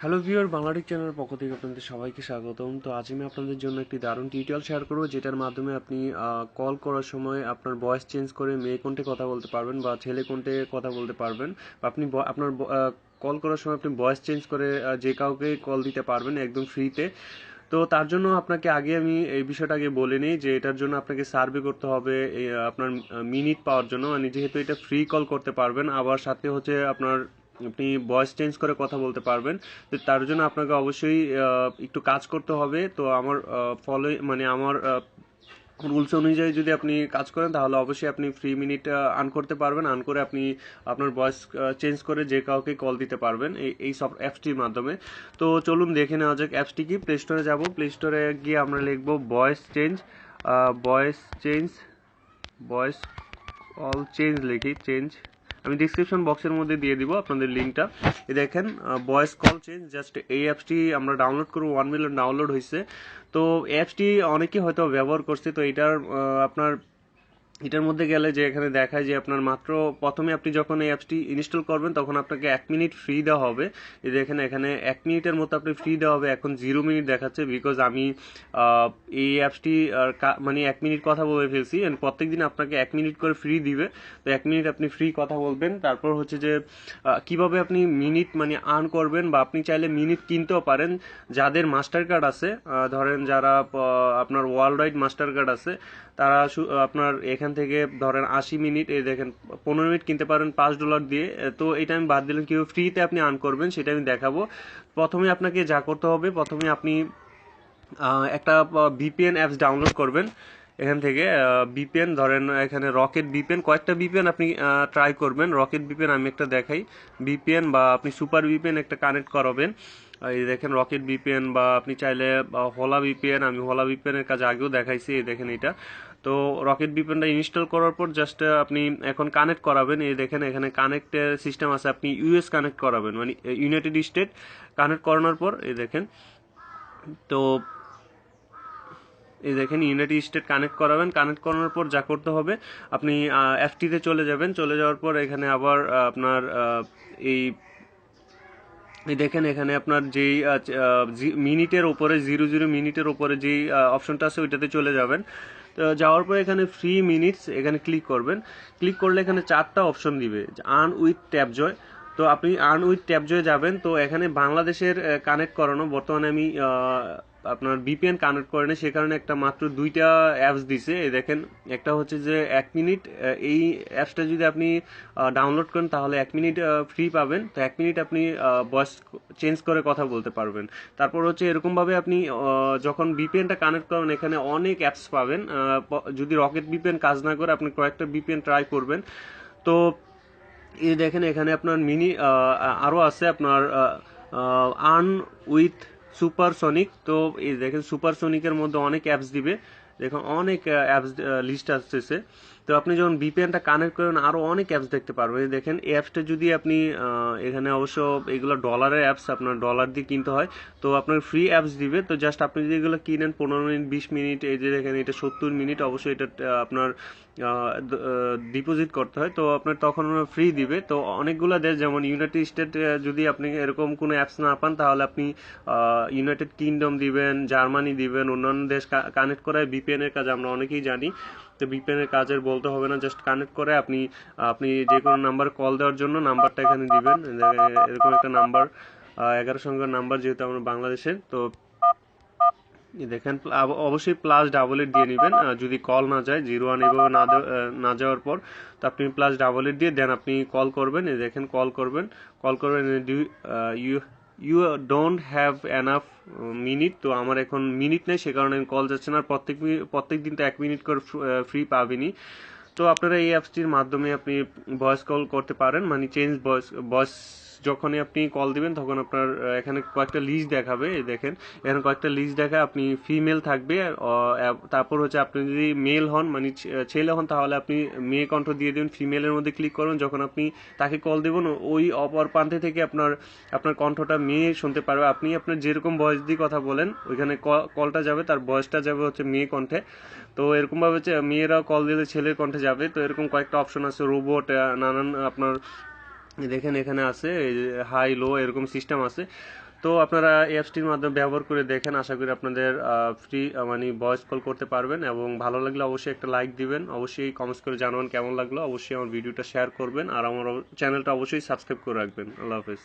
Hello viewer বাংলাটিক চ্যানেলের পক্ষ থেকে আপনাদের সবাইকে স্বাগতম। তো আজ আমি আপনাদের জন্য একটি দারুণ টিউটোরিয়াল শেয়ার করব, যেটার মাধ্যমে আপনি কল করার সময় আপনার ভয়েস চেঞ্জ করে মেয়ে কোনটে কথা বলতে পারবেন বা ছেলে কোনটে কথা বলতে পারবেন। আপনি আপনার কল করার সময় আপনি ভয়েস চেঞ্জ করে যে কাউকে কল দিতে পারবেন একদম ফ্রিতে তো তার জন্য আপনাকে আগে আমি এই বিষয়টা আগে বলে নিই যে এটার জন্য আপনাকে সার্ভে করতে হবে আপনার মিনিট পাওয়ার জন্য। মানে যেহেতু এটা ফ্রি কল করতে পারবেন, আবার সাথে হচ্ছে আপনার আপনি ভয়েস চেঞ্জ করে কথা বলতে পারবেন। তো তার জন্য আপনাকে অবশ্যই একটু কাজ করতে হবে। তো আমার ফলো মানে আমার রুলস অনুযায়ী যদি আপনি কাজ করেন, তাহলে অবশ্যই আপনি ফ্রি মিনিট আর্ন করতে পারবেন। আর্ন করে আপনি আপনার ভয়েস চেঞ্জ করে যে কাউকে কল দিতে পারবেন এই এই সব অ্যাপসটির মাধ্যমে। তো চলুন দেখে নেওয়া যাক অ্যাপসটি কি। প্লে স্টোরে যাব। প্লে স্টোরে গিয়ে আমরা লিখব voice change voice change voice all change লিখি চেঞ্জ আমি ডিসক্রিপশন বক্সের মধ্যে দিয়ে দিব আপনাদের লিঙ্কটা। এ দেখেন ভয়েস কল চেঞ্জ জাস্ট এই অ্যাপসটি আমরা ডাউনলোড করব ওয়ান মিলিয়ন ডাউনলোড হয়েছে তো অ্যাপসটি অনেকেই হয়তো ব্যবহার করছে, তো এটার আপনার এটার মধ্যে গেলে যে এখানে দেখায় যে আপনার মাত্র প্রথমে আপনি যখন এই অ্যাপসটি ইনস্টল করবেন, তখন আপনাকে এক মিনিট ফ্রি দেওয়া হবে। এই দেখেন এখানে এক মিনিটের মতো আপনি ফ্রি দেওয়া হবে, এখন জিরো মিনিট দেখাচ্ছে বিকজ আমি এই অ্যাপসটি মানে এক মিনিট কথা বলে ফেলছি অ্যান্ড প্রত্যেক দিন আপনাকে এক মিনিট করে ফ্রি দিবে। তো এক মিনিট আপনি ফ্রি কথা বলবেন। তারপর হচ্ছে যে কীভাবে আপনি মিনিট মানে আর্ন করবেন বা আপনি চাইলে মিনিট কিনতেও পারেন। যাদের মাস্টার কার্ড আছে ধরেন যারা আপনার ওয়ার্ল্ড ওয়াইড মাস্টার কার্ড আছে, তারা আপনার এখান থেকে ধরেন আশি মিনিট এই দেখেন পনেরো মিনিট কিনতে পারেন পাঁচ ডলার দিয়ে তো এটা আমি বাদ দিলাম কীভাবে ফ্রিতে আপনি আর্ন করবেন সেটা আমি দেখাবো প্রথমে আপনাকে যা করতে হবে প্রথমে আপনি একটা ভিপিএন অ্যাপস ডাউনলোড করবেন এখান থেকে ভিপিএন ধরেন এখানে রকেট ভিপিএন কয়েকটা ভিপিএন আপনি ট্রাই করবেন রকেট ভিপিএন আমি একটা দেখাই ভিপিএন বা আপনি সুপার ভিপিএন একটা কানেক্ট করাবেন এই দেখেন রকেট বিপিএন বা আপনি চাইলে হোলা ভিপিএন আমি হোলা ভিপিএন এর কাজ আগেও দেখাইছি এই দেখেন এটা তো রকেট ভিপিএনটা ইনস্টল করার পর জাস্ট আপনি এখন কানেক্ট করাবেন। এই দেখেন এখানে কানেক্টের সিস্টেম আছে, আপনি ইউএস কানেক্ট করাবেন মানে ইউনাইটেড স্টেট কানেক্ট করানোর পর, এই দেখেন। তো, এই দেখেন ইউনাইটেড স্টেট কানেক্ট করাবেন। কানেক্ট করানোর পর যা করতে হবে, আপনি এফটিতে চলে যাবেন। চলে যাওয়ার পর এখানে আবার আপনার এই দেখেন এখানে আপনার যেই মিনিটের ওপরে জিরো জিরো মিনিটের ওপরে যেই অপশনটা আছে, ওইটাতে চলে যাবেন। যাওয়ার পর এখানে ফ্রি মিনিটস এখানে ক্লিক করবেন। ক্লিক করলে এখানে চারটা অপশন দিবে আর্ন উইথ ট্যাপ জয় তো আপনি আর্ন উইথ ট্যাপ জয়ে যাবেন। তো এখানে বাংলাদেশের কানেক্ট করানো। বর্তমানে আমি আপনার বিপিএন কানেক্ট করে নেই সে কারণে একটা মাত্র দুইটা অ্যাপস দিছে। দেখেন, একটা হচ্ছে যে এক মিনিট এই অ্যাপসটা যদি আপনি ডাউনলোড করেন, তাহলে এক মিনিট ফ্রি পাবেন। তো এক মিনিট আপনি ভয়েস চেঞ্জ করে কথা বলতে পারবেন। তারপর হচ্ছে এরকমভাবে আপনি যখন বিপিএনটা কানেক্ট করেন, এখানে অনেক অ্যাপস পাবেন। যদি রকেট বিপিএন কাজ না করে, আপনি কয়েকটা বিপিএন ট্রাই করবেন। তো এই দেখেন, এখানে আপনার মিনি আরও আছে আপনার আর্ন উইথ সুপারসনিক তো এই দেখেন সুপারসনিকের মধ্যে অনেক অ্যাপস দিবে। দেখুন অনেক অ্যাপস লিস্ট আসতেছে। তো আপনি যখন ভিপিএনটা কানেক্ট করেন আরও অনেক অ্যাপস দেখতে পারবেন। দেখেন, এই অ্যাপসটা যদি আপনি এখানে অবশ্য এগুলো ডলারের অ্যাপস আপনার ডলার দিয়ে কিনতে হয়, তো আপনার ফ্রি অ্যাপস দিবে। তো জাস্ট আপনি যদি এগুলো কিনেন, পনেরো মিনিট, বিশ মিনিট, এই যে দেখেন, এটা সত্তর মিনিট, অবশ্যই এটা আপনার ডিপোজিট করতে হয়। তো আপনার তখন ফ্রি দিবে। তো অনেকগুলো দেশ, যেমন ইউনাইটেড স্টেট যদি আপনি এরকম কোনো অ্যাপস না পান, তাহলে আপনি ইউনাইটেড কিংডম দিবেন জার্মানি দিবেন, অন্যান্য দেশ কানেক্ট করায় বিপিএনের কাজ আমরা অনেকেই জানি। তো বিপিএন এর কাজের বলতে হবে না জাস্ট কানেক্ট করে আপনি আপনি যে কোনো নাম্বার কল দেওয়ার জন্য নাম্বারটা এখানে দিবেন। এরকম একটা নাম্বার এগারো সংখ্যার নাম্বার যেহেতু আমরা বাংলাদেশের, তো দেখেন অবশ্যই প্লাস ডাবল এইট দিয়ে নেবেন। যদি কল না যায় জিরো ওয়ান এভাবে না না যাওয়ার পর, তো আপনি প্লাস ডাবল এইট দিয়ে দেন, আপনি কল করবেন। দেখেন কল করবেন। কল করবেন you you don't have enough minute তো আমার এখন মিনিট নেই, সে কারণে আমি কল যাচ্ছে না, আর প্রত্যেক প্রত্যেক দিন তো এক মিনিট করে ফ্রি পাবেনি। তো আপনারা এই অ্যাপসটির মাধ্যমে আপনি ভয়েস কল করতে পারেন মানে চেঞ্জ ভয়েস ভয়েস যখনই আপনি কল দিবেন, তখন আপনার এখানে কয়েকটা লিস্ট দেখাবে, এই দেখেন। এখানে কয়েকটা লিস্ট দেখায়, আপনি ফিমেল থাকবে তারপর হচ্ছে আপনি যদি মেল হন মানে ছেলে হন, তাহলে আপনি মেয়ে কণ্ঠ দিয়ে দেবেন ফিমেলের মধ্যে ক্লিক করবেন যখন আপনি তাকে কল দেবেন, ওই অপর প্রান্তে থেকে আপনার আপনার কণ্ঠটা মেয়ে শুনতে পারবে। আপনি আপনার যেরকম ভয়েস দিয়ে কথা বলেন, ওইখানে কলটা যাবে, তার ভয়েসটা যাবে হচ্ছে মেয়ে কণ্ঠে। তো এরকমভাবে হচ্ছে মেয়েরাও কল দিলে ছেলের কণ্ঠে যাবে। তো এরকম কয়েকটা অপশন আছে রোবট নানান, আপনার দেখেন এখানে আছে হাই লো এরকম সিস্টেম আছে। তো আপনারা অ্যাপসটির মাধ্যমে ব্যবহার করে দেখেন, আশা করি আপনাদের ফ্রি মানে ভয়েস কল করতে পারবেন এবং ভালো লাগলে অবশ্যই একটা লাইক দিবেন। অবশ্যই কমেন্টস করে জানাবেন কেমন লাগল। অবশ্যই আমার ভিডিওটা শেয়ার করবেন আর আমার চ্যানেলটা অবশ্যই সাবস্ক্রাইব করে রাখবেন। আল্লাহ হাফেজ।